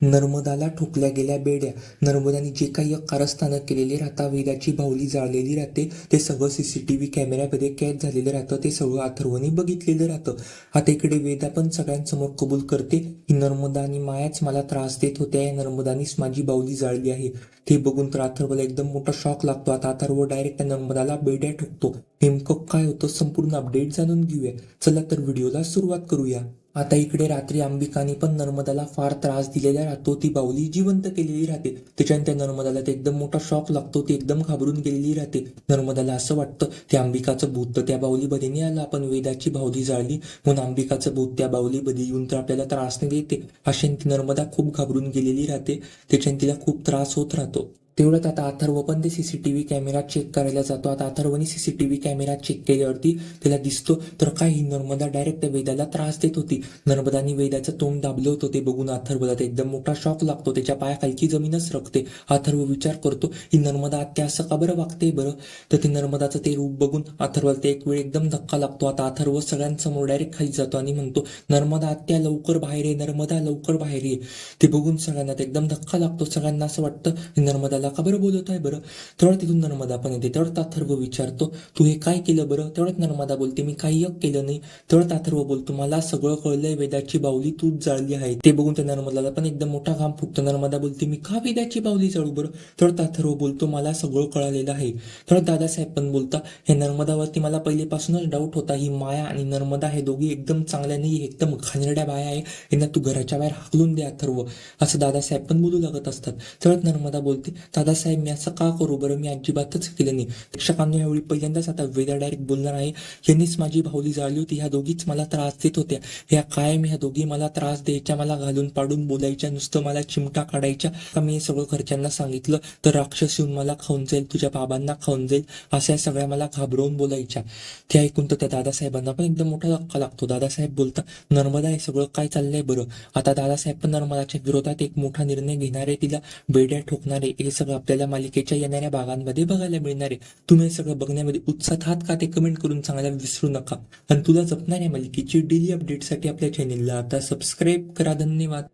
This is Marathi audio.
नर्मदाला ठोकल्या गेल्या बेड्या. नर्मदाने जे काही कारस्थानं केलेले राहता वेदाची बाहुली जाळलेली राहते ते सगळं सीसीटीव्ही कॅमेऱ्यामध्ये कैद झालेलं राहतं ते सगळं अथर्वने बघितलेलं राहतं. आता इकडे वेदा पण सगळ्यांसमोर कबूल करते की नर्मदा आणि मायाच मला त्रास देत होत्या या नर्मदानीच माझी बाहुली जाळली आहे. ते बघून तर अथर्वला एकदम मोठा शॉक लागतो. आता अथर्व डायरेक्ट त्या नर्मदाला बेड्या ठोकतो. नेमकं काय होतं संपूर्ण अपडेट जाणून घेऊया. चला तर व्हिडिओला सुरुवात करूया. आता इकडे रात्री अंबिकाने पण नर्मदाला फार त्रास दिलेला राहतो. ती बाहुली जिवंत केलेली राहते. त्याच्याने त्या नर्मदाला ते एकदम मोठा शॉक लागतो. ती एकदम घाबरून गेलेली राहते. नर्मदाला असं वाटतं की अंबिकाचं भूत तर त्या बाहुली नाही आलं. आपण वेदाची बाहुली जाळली. म्हणून अंबिकाचं भूत त्या बाहुलीमध्ये येऊन तर आपल्याला त्रास नाही देते. अशाने ती नर्मदा खूप घाबरून गेलेली राहते. त्याच्याने तिला खूप त्रास होत राहतो. तेवढ्यात आता अथर्व पण ते सीसीटीव्ही कॅमेरा चेक करायला जातो. आता अथर्वने सीसीटीव्ही कॅमेरा चेक केल्यावरती त्याला दिसतो. तर काय ही नर्मदा डायरेक्ट त्या वेदाला त्रास देत होती. नर्मदानी वेदाचं तोंड दाबलं होतं ते बघून. अथर्वला ते एकदम मोठा शॉक लागतो. त्याच्या पायाखालची जमीनच रखते. अथर्व विचार करतो ही नर्मदा आत्या असं का बरं वागते बरं? तर ते नर्मदाचं ते रूप बघून अथर्वला ते एक वेळ एकदम धक्का लागतो. आता अथर्व सगळ्यांसमोर डायरेक्ट खाली जातो आणि म्हणतो नर्मदा आत्या लवकर बाहेर ये नर्मदा लवकर बाहेर ये. ते बघून सगळ्यांना एकदम धक्का लागतो. सगळ्यांना असं वाटतं नर्मदाला नर्मदाला का बरं बोलत आहे बरं? तेवढ्यात तिथून नर्मदा पण येते. तेवढ्यात अथर्व विचारतो तू हे काय केलं बरं? तेवढ्यात नर्मदा बोलते मी काही यक केलं नाही. तेवढ्यात अथर्व बोलतो मला सगळं कळलंय वेदाची बाहुली तूच जाळली आहे. ते बघून त्या नर्मदाला पण एकदम मोठा घाम फुटतो. नर्मदा बोलते मी का वेदाची बाहुली जाळू बरं? तेवढ्यात अथर्व बोलतो मला सगळं कळालेलं आहे. तेवढ्यात दादासाहेब पण बोलता हे नर्मदावरती मला पहिलेपासूनच डाऊट होता. ही माया आणि नर्मदा हे दोघी एकदम चांगल्या नाही एकदम घाणेरड्या बाया आहे. यांना तू घराच्या बाहेर हाकलून दे अथर्व. असं दादासाहेब पण बोलू लागत असतात. तेवढ्यात नर्मदा बोलते दादासाहेब मी असं का करू? बरं मी अजिबातच केलं नाही. शिक्षकांना यावेळी पहिल्यांदाच आता वेदा डायरेक्ट बोलणार आहे. यांनीच माझी भावली जाळली होती. ह्या दोघीच मला त्रास देत होत्या. ह्या कायम ह्या दोघी मला त्रास द्यायच्या मला घालून पाडून बोलायच्या नुसतं मला चिमटा काढायच्या. का मी सगळं घरच्यांना सांगितलं. तर राक्षस येऊन मला खाऊन जाईल तुझ्या बाबांना खाऊन जाईल. अशा या सगळ्या मला घाबरवून बोलायच्या. ते ऐकून तर त्या दादासाहेबांना पण एकदम मोठा धक्का लागतो. दादासाहेब बोलता नर्मदा हे सगळं काय चाललंय बरं? आता दादासाहेब पण नर्मदाच्या विरोधात एक मोठा निर्णय घेणारे तिला बेड्या ठोकणारे हे सगळं आपल्याला मालिकेच्या येणाऱ्या भागांमध्ये बघायला मिळणार आहे. तुम्ही सगळं बघण्यामध्ये उत्साह आहात का ते कमेंट करून सांगायला विसरू नका. आणि तुला जपणाऱ्या मालिकेची डेली अपडेटसाठी आपल्या चॅनेलला आता सबस्क्राईब करा. धन्यवाद.